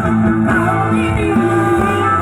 ไม่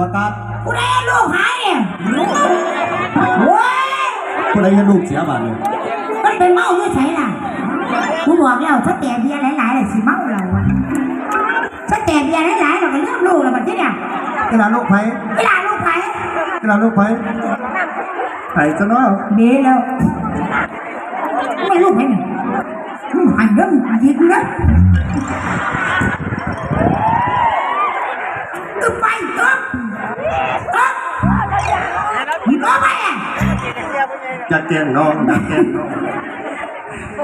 ประกาศกูได้ลูกหายเนี่ยโว้ยผู้ใดเห็นลูกเสียบาทเลยมันเป็นเมาอยู่ใช่ล่ะกูบอกแล้วถ้าแต่เบียร์หลายๆเลยสิเมาเราอะถ้าแต่เบียร์หลายๆเราก็เลือกลูกแล้วบัดนี้เนี่ยเวลาลูกไผเวลาลูกไปเวลาลูกไผไผซะเนาะเบแล้วไม่ลูกไปเนี่ยมึงหันเรื่องยิงนะ มึงก็ไปอะจะแกล้งน้องจะแกล้งน้อ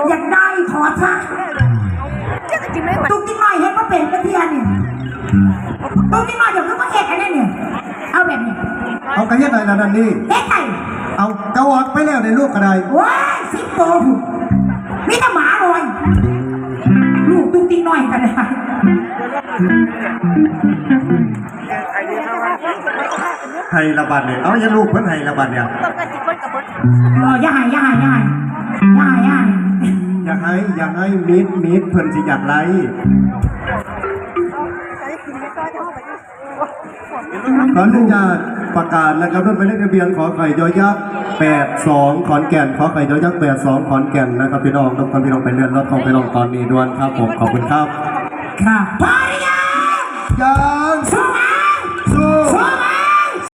งอยากได้ขอซะตุ๊กติ๊กน้อยเห็นว่าเป็นกระเทียนเนี่ยตุ๊กติ๊กน้อยเดี๋ยวก็มาเห็ดอันนั้เนี่ยเอาแบบนี้เอากระเฮ็ดอะไรล่ะนั่นนี่เฮ็ดไก่เอากระวอกไปแล้วในลูกกระไดว้ายสิงโตผุมีแต่หมาลอยลูกตุ๊กติ๊กน้อยกันเลย ไห้ระบาดเนี่ยเอาอย่าลูกเพิ่นไห้ระบาดเนี่ยเอออย่าใหายอย่าใหายอย่าใหายอย่าใหายอย่าใหายอยากให้อยากให้มีดมีดเพิ่นสิอยากไล่ขออนุญาตประกาศนะครับรถหมายเลขทะเบียนขอไข่ยอยักษ์82 ขอนแก่นขอไข่ยอยักษ์82 ขอนแก่นนะครับพี่น้องต้องการพี่น้องไปเลื่อนรถของพี่น้องตอนนี้ด่วนครับผมขอบคุณครับ ค่ะพอหรือยังยัง